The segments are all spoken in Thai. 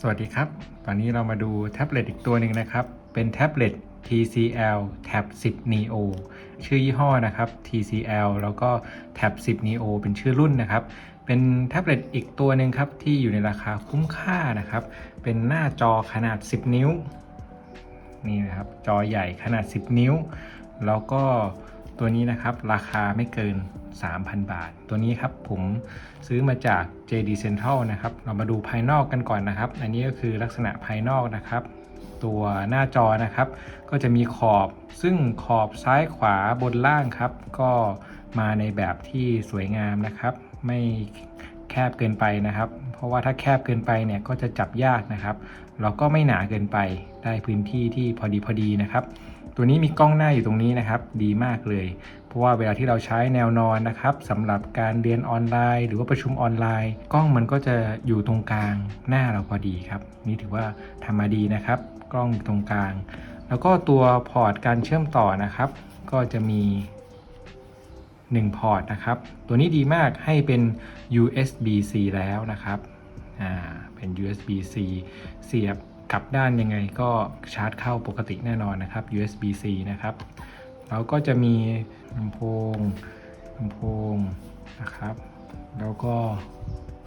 สวัสดีครับ ตอนนี้เรามาดูแท็บเล็ตอีกตัวหนึ่งนะครับ เป็นแท็บเล็ต TCL Tab 10 Neo ชื่อยี่ห้อนะครับ TCL แล้วก็ Tab 10 Neo เป็นชื่อรุ่นนะครับ เป็นแท็บเล็ตอีกตัวหนึ่งครับ ที่อยู่ในราคาคุ้มค่านะครับ เป็นหน้าจอขนาด 10 นิ้ว นี่นะครับ จอใหญ่ขนาด 10 นิ้ว แล้วก็ตัวนี้นะครับ ราคาไม่เกิน 3,000 บาท ตัวนี้ครับผมซื้อมาจาก JD Central นะครับ เรามาดูภายนอกกันก่อนนะครับ อันนี้ก็คือลักษณะภายนอกนะครับ ตัวหน้าจอนะครับ ก็จะมีขอบซึ่งขอบซ้ายขวาบนล่างครับ ก็มาในแบบที่สวยงามนะครับ ไม่แคบเกินไปนะครับ เพราะว่าถ้าแคบเกินไปเนี่ยก็จะจับยากนะครับแล้วก็ไม่หนาเกินไปได้พื้นที่ที่พอดีพอดีนะครับ ตัวนี้มีกล้องหน้าอยู่ตรงนี้นะครับ ดีมากเลย เพราะว่าเวลาที่เราใช้แนวนอนนะครับสำหรับการเรียนออนไลน์ หรือว่าประชุมออนไลน์ กล้องมันก็จะอยู่ตรงกลางหน้าเราพอดีครับ นี่ถือว่าทำมาดีนะครับ กล้องอยู่ตรงกลาง แล้วก็ตัวพอร์ตการเชื่อมต่อนะครับ ก็จะมี1พอร์ตนะครับ ตัวนี้ดีมากให้เป็น USB-C แล้วนะครับ อ่า เป็น USB-C เสียบ กลับด้านยังไงก็ชาร์จเข้าปกติแน่นอนนะครับ USB-C นะครับ แล้วก็จะมีลำโพงลำโพงนะครับ แล้วก็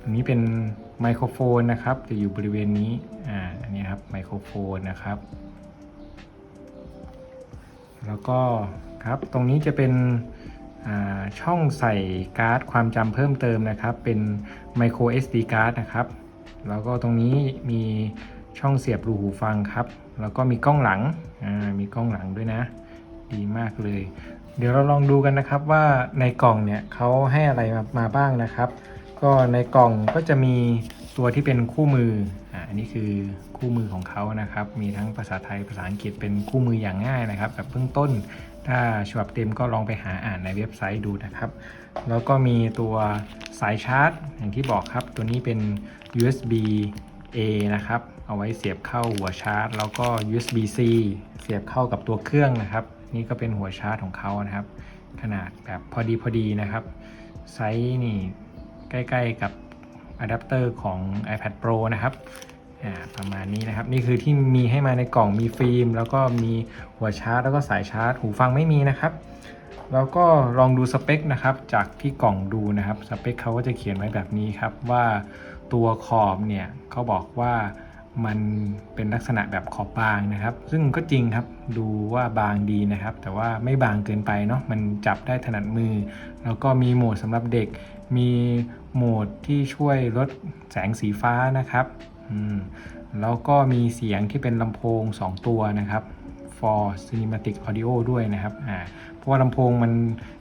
อันนี้เป็นไมโครโฟนนะครับ จะอยู่บริเวณนี้ อ่า อันนี้ครับไมโครโฟนนะครับ แล้วก็ครับ ตรงนี้จะเป็นอ่าช่องใส่การ์ดความจำเพิ่มเติมนะครับ เป็น micro SD card นะครับ แล้วก็ตรงนี้มี ช่องเสียบรูหูฟังครับ แล้วก็มีกล้องหลังมีกล้องหลังด้วยนะ ดีมากเลย เดี๋ยวเราลองดูกันนะครับว่าในกล่องเนี่ยเขาให้อะไรมามาบ้างนะครับ ก็ในกล่องก็จะมีตัวที่เป็นคู่มืออันนี้คือคู่มือของเขานะครับ มีทั้งภาษาไทยภาษาอังกฤษเป็นคู่มืออย่างง่ายนะครับแบบเบื้องต้น ถ้าฉบับเต็มก็ลองไปหาอ่านในเว็บไซต์ดูนะครับ แล้วก็มีตัวสายชาร์จ อย่างที่บอกครับ ตัวนี้เป็น USB A นะครับ เอาไว้เสียบเข้าหัวชาร์จ แล้วก็ USB C เสียบเข้ากับตัวเครื่องนะครับ นี่ก็เป็นหัวชาร์จของเขานะครับ ขนาดแบบพอดีพอดีนะครับไซส์นี่ใกล้ๆกับอะแดปเตอร์ของ iPad Pro นะครับอ่าประมาณนี้นะครับ นี่คือที่มีให้มาในกล่องมีฟิล์ม แล้วก็มีหัวชาร์จ แล้วก็สายชาร์จ หูฟังไม่มีนะครับ แล้วก็ลองดูสเปคนะครับ จากที่กล่องดูนะครับ สเปคเขาก็จะเขียนไว้แบบนี้ครับว่าตัวขอบเนี่ยเขาบอกว่า มันเป็นลักษณะแบบขอบบางนะครับ ซึ่งก็จริงครับดูว่าบางดีนะครับ แต่ว่าไม่บางเกินไปเนาะมันจับได้ถนัดมือ แล้วก็มีโหมดสำหรับเด็ก มีโหมดที่ช่วยลดแสงสีฟ้านะครับอืมแล้วก็มีเสียงที่เป็นลำโพง 2 ตัวนะครับ for cinematic audio ด้วยนะครับอ่าเพราะว่าลำโพงมัน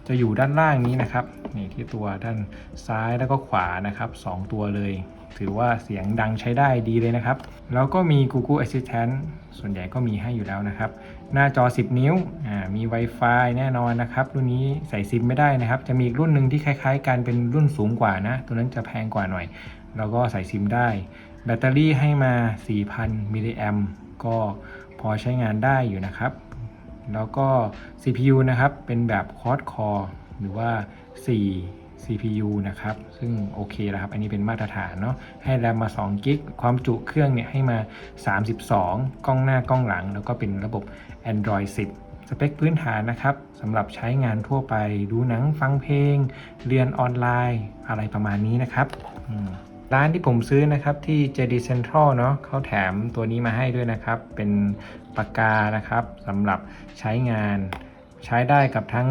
จะอยู่ด้านล่างนี้นะครับนี่ที่ตัวด้านซ้ายแล้วก็ขวานะครับสองตัวเลย ถือว่าเสียงดังใช้ได้ดีเลยนะครับ แล้วก็มี Google Assistant ส่วนใหญ่ก็มีให้อยู่แล้วนะครับ หน้าจอ 10 นิ้วมี Wi-Fi แน่นอนนะครับ รุ่นนี้ใส่ซิมไม่ได้นะครับ จะมีอีกรุ่นหนึ่งที่คล้ายๆกันเป็นรุ่นสูงกว่านะ ตัวนั้นจะแพงกว่าหน่อย แล้วก็ใส่ซิมได้ แบตเตอรี่ให้มา 4,000 มิลลิแอมก็พอใช้งานได้อยู่นะครับ แล้วก็ CPU นะครับ เป็นแบบ Quad Core หรือว่า 4 CPU นะครับ ซึ่งโอเคแล้วครับ อันนี้เป็นมาตรฐานเนาะ ให้แรมมา2กิก ความจุเครื่องเนี่ยให้มา 32 กล้องหน้ากล้องหลัง แล้วก็เป็นระบบ Android 10 สเปคพื้นฐานนะครับสำหรับใช้งานทั่วไป ดูหนัง ฟังเพลง เรียนออนไลน์ อะไรประมาณนี้นะครับ ร้านที่ผมซื้อนะครับที่ JD Central เนาะเขาแถมตัวนี้มาให้ด้วยนะครับ เป็นปากกานะครับสำหรับใช้งาน ใช้ได้กับทั้ง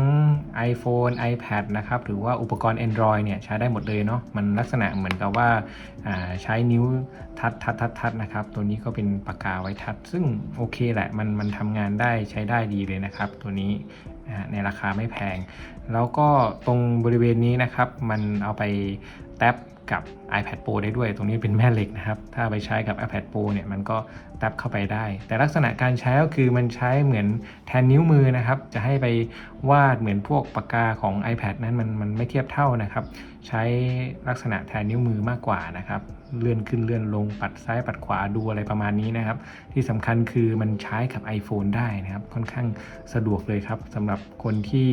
iPhone iPad นะครับ หรือว่าอุปกรณ์ Android เนี่ยใช้ได้หมดเลยเนาะ มันลักษณะเหมือนกับว่าาใช้นิ้วทัดทัดทัดทัดนะครับ ตัวนี้ก็เป็นปากกาไว้ทัด ซึ่งโอเคแหละ มันมันทำงานได้ใช้ได้ดีเลยนะครับ ตัวนี้ในราคาไม่แพง แล้วก็ตรงบริเวณนี้นะครับ มันเอาไปแท็บ กับ iPad Pro ได้ด้วย ตรงนี้เป็นแม่เหล็กนะครับ ถ้าไปใช้กับ iPad Pro เนี่ยมันก็ตับเข้าไปได้ แต่ลักษณะการใช้ก็คือมันใช้เหมือนแทนนิ้วมือนะครับ จะให้ไปวาดเหมือนพวกปากกาของ iPad นั้นมันมันไม่เทียบเท่านะครับ ใช้ลักษณะแทนนิ้วมือมากกว่านะครับ เลื่อนขึ้นเลื่อนลงปัดซ้ายปัดขวาดูอะไรประมาณนี้นะครับ ที่สำคัญคือมันใช้กับ iPhone ได้นะครับ ค่อนข้างสะดวกเลยครับสำหรับคนที่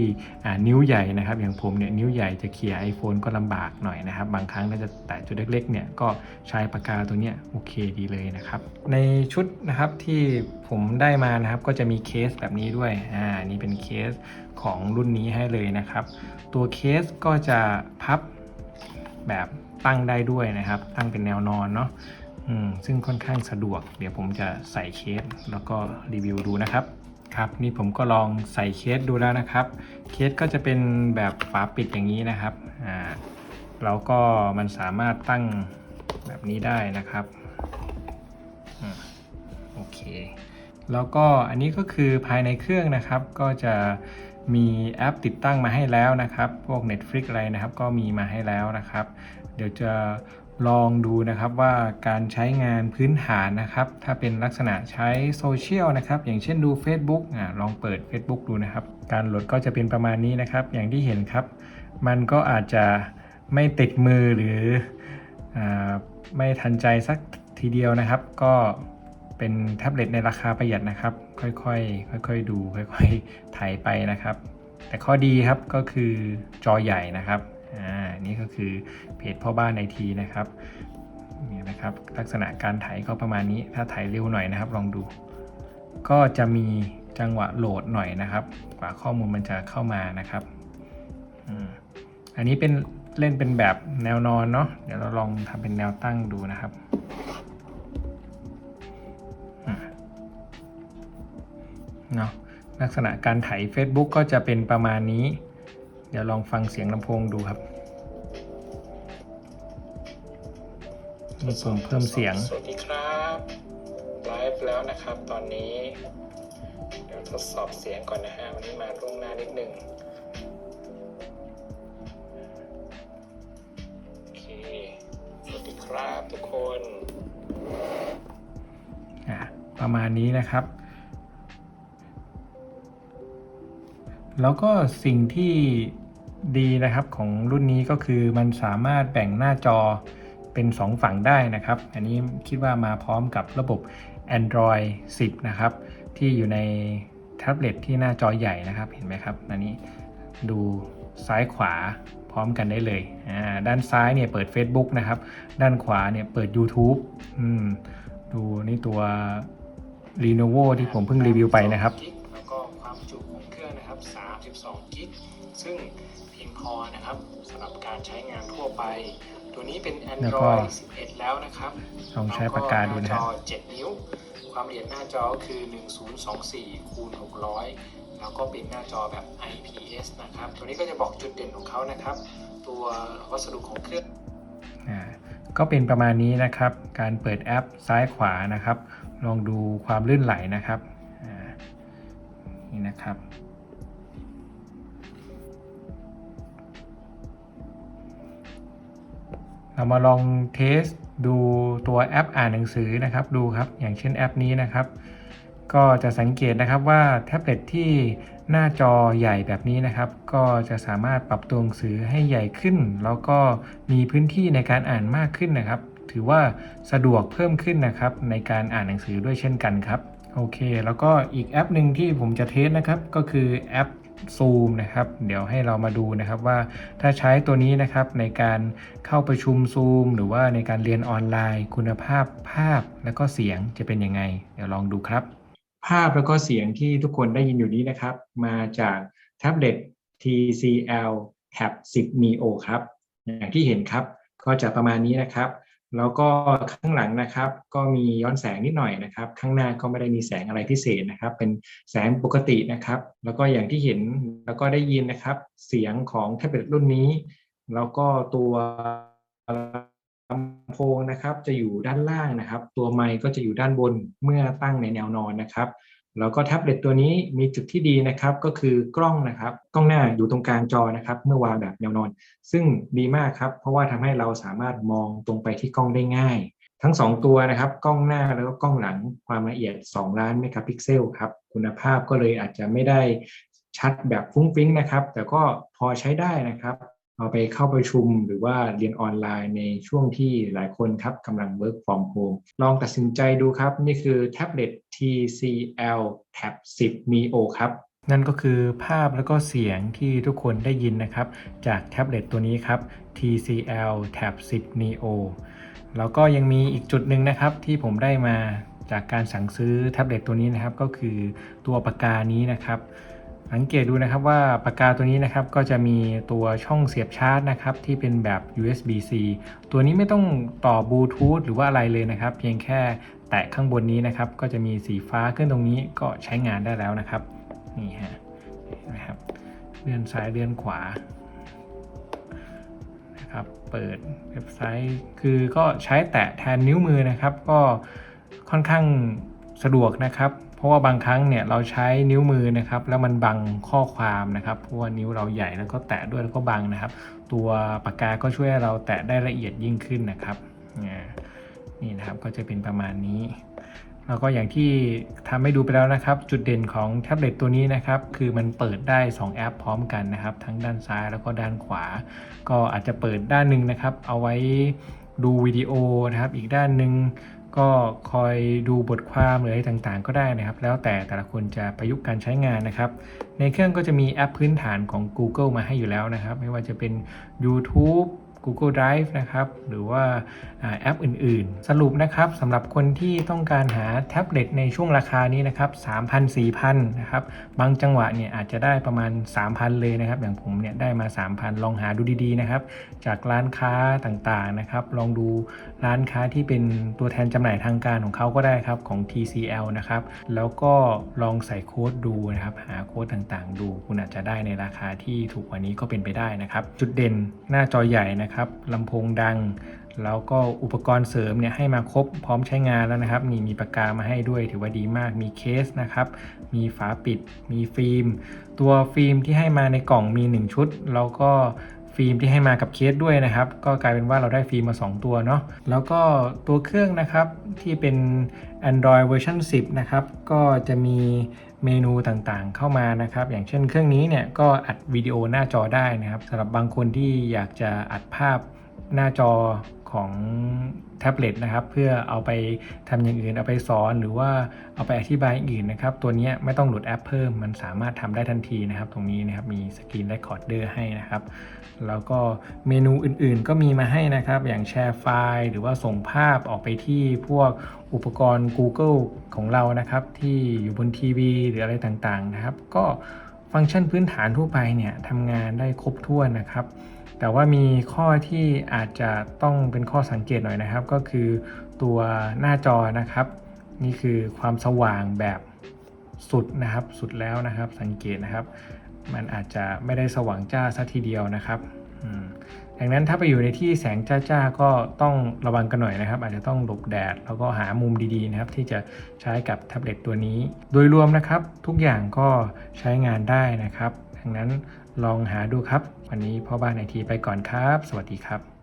นิ้วใหญ่นะครับ อย่างผมเนี่ยนิ้วใหญ่จะเขี่ย iPhone ก็ลำบากหน่อยนะครับ บางครั้งถ้าจะแตะจุดเล็กๆเนี่ยก็ใช้ปากกาตัวเนี้ยโอเคดีเลยนะครับ ในชุดนะครับที่ผมได้มานะครับก็จะมีเคสแบบนี้ด้วยอ่านี่เป็นเคสของรุ่นนี้ให้เลยนะครับ ตัวเคสก็จะพับแบบ ตั้งได้ด้วยนะครับ ตั้งเป็นแนวนอนเนาะซึ่งค่อนข้างสะดวก เดี๋ยวผมจะใส่เคสแล้วก็รีวิวดูนะครับครับนี่ผมก็ลองใส่เคสดูแล้วนะครับ เคสก็จะเป็นแบบฝาปิดอย่างนี้นะครับอ่าแล้วก็มันสามารถตั้งแบบนี้ได้นะครับอโอเค แล้วก็อันนี้ก็คือภายในเครื่องนะครับ ก็จะมีแอปติดตั้งมาให้แล้วนะครับ พวก Netflix อะไรนะครับ ก็มีมาให้แล้วนะครับ เดี๋ยวจะลองดูนะครับว่าการใช้งานพื้นฐานนะครับ ถ้าเป็นลักษณะใช้โซเชียลนะครับ อย่างเช่นดู Facebook อ่าลองเปิด Facebook ดูนะครับ การโหลดก็จะเป็นประมาณนี้นะครับ อย่างที่เห็นครับ มันก็อาจจะไม่ติดมือหรืออาไม่ทันใจสักทีเดียวนะครับ ก็เป็นแท็บเล็ตในราคาประหยัดนะครับ ค่อยๆ ค่อยๆ ดู ค่อยๆ ถ่ายไปนะครับ แต่ข้อดีครับก็คือจอใหญ่นะครับ อ่านี่ก็คือเพจพ่อบ้านไอทีนะครับเนี่ยนะครับลักษณะการถ่ายก็ประมาณนี้ถ้าถ่ายเร็วหน่อยนะครับ ลองดู ก็จะมีจังหวะโหลดหน่อยนะครับ กว่าข้อมูลมันจะเข้ามานะครับอันนี้เป็นเล่นเป็นแบบแนวนอนเนาะเดี๋ยวเราลองทำเป็นแนวตั้งดูนะครับเนาะลักษณะการไถ Facebook ก็จะเป็นประมาณนี้ ดี๋ยวลองฟังเสียงลำโพงดูครับมีปุ่มเพิ่มเสียง สวัสดีครับไลฟ์แล้วนะครับตอนนี้ เดี๋ยวทดสอบเสียงก่อนนะฮะวันนี้มาล่วงหน้านิดนึงโอเคสวัสดีครับทุกคนอะประมาณนี้นะครับ แล้วก็สิ่งที่ ดีนะครับของรุ่นนี้ก็คือมันสามารถแบ่งหน้าจอเป็น 2 ฝั่งได้นะครับ อันนี้คิดว่ามาพร้อมกับระบบ Android 10 นะครับ ที่อยู่ในแท็บเล็ตที่หน้าจอใหญ่นะครับเห็นไหมครับอันนี้ดูซ้ายขวาพร้อมกันได้เลยอ่าด้านซ้ายเนี่ยเปิด Facebook นะครับ ด้านขวาเนี่ยเปิด YouTube ดูนี่ตัว Lenovo ที่ผมเพิ่งรีวิวไปนะครับแล้วก็ความจุของเครื่องนะครับ32กิกซึ่ง อนะครับสำหรับการใช้งานทั่วไป ตัวนี้เป็นแล้วก็ Android 11 แล้วนะครับลองใช้ปากกาดูนะแล้วฮะหน้าจอ7นิ้ว ความละเอียดหน้าจอก็คือ 1024คูณ600 แล้วก็เป็นหน้าจอแบบ IPS นะครับ ตัวนี้ก็จะบอกจุดเด่นของเขานะครับ ตัววัสดุของเครื่องอ่าก็เป็นประมาณนี้นะครับ การเปิดแอปซ้ายขวานะครับ ลองดูความลื่นไหลนะครับอ่านี่นะครับ เรามาลองเทสดูตัวแอปอ่านหนังสือนะครับดูครับ อย่างเช่นแอปนี้นะครับ ก็จะสังเกตนะครับว่าแท็บเล็ตที่หน้าจอใหญ่แบบนี้นะครับ ก็จะสามารถปรับตัวหนังสือให้ใหญ่ขึ้น แล้วก็มีพื้นที่ในการอ่านมากขึ้นนะครับ ถือว่าสะดวกเพิ่มขึ้นนะครับ ในการอ่านหนังสือด้วยเช่นกันครับโอเค แล้วก็อีกแอปหนึ่งที่ผมจะเทสนะครับ ก็คือแอป Zoom นะครับเดี๋ยวให้เรามาดูนะครับว่าถ้าใช้ตัวนี้นะครับในการเข้าประชุม Zoom หรือว่าในการเรียนออนไลน์ คุณภาพภาพและก็เสียงจะเป็นยังไง เดี๋ยวลองดูครับ ภาพแล้วก็เสียงที่ทุกคนได้ยินอยู่นี้นะครับ มาจากแท็บเล็ต TCL Tab 10 Neo ครับ อย่างที่เห็นครับ ก็จะประมาณนี้นะครับ แล้วก็ข้างหลังนะครับ ก็มีย้อนแสงนิดหน่อยนะครับ ข้างหน้าก็ไม่ได้มีแสงอะไรพิเศษนะครับ เป็นแสงปกตินะครับ แล้วก็อย่างที่เห็นแล้วก็ได้ยินนะครับ เสียงของแท็บเล็ตรุ่นนี้ แล้วก็ตัวลำโพงนะครับ จะอยู่ด้านล่างนะครับ ตัวไมค์ก็จะอยู่ด้านบนเมื่อตั้งในแนวนอนนะครับ แล้วก็แท็บเล็ตตัวนี้มีจุดที่ดีนะครับก็คือกล้องนะครับ กล้องหน้าอยู่ตรงกลางจอนะครับ เมื่อวางแบบแนวนอน ซึ่งดีมากครับ เพราะว่าทำให้เราสามารถมองตรงไปที่กล้องได้ง่าย ทั้ง 2 ตัวนะครับ กล้องหน้าแล้วก็กล้องหลังความละเอียด 2 ล้านเมกะพิกเซลครับ คุณภาพก็เลยอาจจะไม่ได้ชัดแบบฟุ้งฟิ้งนะครับ แต่ก็พอใช้ได้นะครับ เอาไปเข้าประชุมหรือว่าเรียนออนไลน์ในช่วงที่หลายคนครับกำลัง work from home ลองตัดสินใจดูครับ นี่คือแท็บเล็ต TCL Tab 10 Neo ครับ นั่นก็คือภาพแล้วก็เสียงที่ทุกคนได้ยินนะครับ จากแท็บเล็ตตัวนี้ครับ TCL Tab 10 Neo แล้วก็ยังมีอีกจุดหนึ่งนะครับที่ผมได้มาจากการสั่งซื้อแท็บเล็ตตัวนี้นะครับ ก็คือตัวปากกานี้นะครับ สังเกตดูนะครับว่าปากกาตัวนี้นะครับก็จะมีตัวช่องเสียบชาร์จนะครับที่เป็นแบบ USB-C ตัวนี้ไม่ต้องต่อบลูทูธหรือว่าอะไรเลยนะครับ เพียงแค่แตะข้างบนนี้นะครับ ก็จะมีสีฟ้าขึ้นตรงนี้ก็ใช้งานได้แล้วนะครับนี่ฮะนะครับเลื่อนซ้ายเลื่อนขวานะครับเปิดเว็บไซต์คือก็ใช้แตะแทนนิ้วมือนะครับ ก็ค่อนข้างสะดวกนะครับ ราะว่าบางครั้งเนี่ยเราใช้นิ้วมือนะครับ แล้วมันบังข้อความนะครับเพราะว่านิ้วเราใหญ่แล้วก็แตะด้วยแล้วก็บังนะครับ ตัวปากกาก็ช่วยเราแตะได้ละเอียดยิ่งขึ้นนะครับนี่นะครับก็จะเป็นประมาณนี้แล้วก็อย่างที่ทำให้ดูไปแล้วนะครับ จุดเด่นของแท็บเล็ตตัวนี้นะครับ คือมันเปิดได้ 2 แอปพร้อมกันนะครับ ทั้งด้านซ้ายแล้วก็ด้านขวา ก็อาจจะเปิดด้านหนึ่งนะครับ เอาไว้ดูวิดีโอนะครับ อีกด้านหนึ่ง ก็คอยดูบทความหรืออะไรต่างๆ ก็ได้นะครับ แล้วแต่แต่ละคนจะประยุกต์การใช้งานนะครับในเครื่องก็จะมีแอปพื้นฐานของ Google มาให้อยู่แล้วนะครับ ไม่ว่าจะเป็น YouTube Google Drive นะครับ หรือว่าแอปอื่นๆ สรุปนะครับสำหรับคนที่ต้องการหาแท็บเล็ตในช่วงราคานี้นะครับ3,000 4,000นะครับ บางจังหวะเนี่ยอาจจะได้ประมาณ 3,000 เลยนะครับ อย่างผมเนี่ยได้มา 3,000 ลองหาดูดีๆนะครับ จากร้านค้าต่างๆนะครับ ลองดูร้านค้าที่เป็นตัวแทนจำหน่ายทางการของเขาก็ได้ครับของ TCL นะครับ แล้วก็ลองใส่โค้ดดูนะครับ หาโค้ดต่างๆ ดู คุณอาจจะได้ในราคาที่ถูกกว่านี้ก็เป็นไปได้นะครับ จุดเด่นหน้าจอใหญ่นะครับลำโพงดัง แล้วก็อุปกรณ์เสริมเนี่ยให้มาครบพร้อมใช้งานแล้วนะครับนี่มีปากกามาให้ด้วยถือว่าดีมากมีเคสนะครับมีฝาปิด มีฟิล์ม ตัวฟิล์มที่ให้มาในกล่องมี 1 ชุด แล้วก็ ฟิล์มที่ให้มากับเคสด้วยนะครับ ก็กลายเป็นว่าเราได้ฟิล์มมา 2 ตัวเนาะแล้วก็ตัวเครื่องนะครับที่เป็น Android เวอร์ชัน10 นะครับ ก็จะมีเมนูต่างๆ เข้ามานะครับ อย่างเช่นเครื่องนี้เนี่ยก็อัดวิดีโอหน้าจอได้นะครับสำหรับบางคนที่อยากจะอัดภาพหน้าจอ ของแท็บเล็ตนะครับเพื่อเอาไปทำอย่างอื่นเอาไปสอนหรือว่าเอาไปอธิบายอื่นนะครับ ตัวนี้ไม่ต้องโหลดแอปเพิ่มมันสามารถทำได้ทันทีนะครับ ตรงนี้นะครับมีสกรีนเรคคอร์ดเดอร์ให้นะครับ แล้วก็เมนูอื่นๆก็มีมาให้นะครับ อย่างแชร์ไฟล์ หรือว่าส่งภาพออกไปที่พวกอุปกรณ์ Google ของเรานะครับ ที่อยู่บนทีวีหรืออะไรต่างๆนะครับ ก็ฟังก์ชันพื้นฐานทั่วไปเนี่ยทำงานได้ครบถ้วนนะครับ แต่ว่ามีข้อที่อาจจะต้องเป็นข้อสังเกตหน่อยนะครับ ก็คือตัวหน้าจอนะครับ นี่คือความสว่างแบบสุดนะครับสุดแล้วนะครับ สังเกตนะครับ มันอาจจะไม่ได้สว่างจ้าซะทีเดียวนะครับดังนั้นถ้าไปอยู่ในที่แสงจ้าๆก็ต้องระวังกันหน่อยนะครับ อาจจะต้องหลบแดด แล้วก็หามุมดีๆนะครับ ที่จะใช้กับแท็บเล็ตตัวนี้ โดยรวมนะครับทุกอย่างก็ใช้งานได้นะครับดังนั้นลองหาดูครับ วันนี้พ่อบ้านไอทีไปก่อนครับ สวัสดีครับ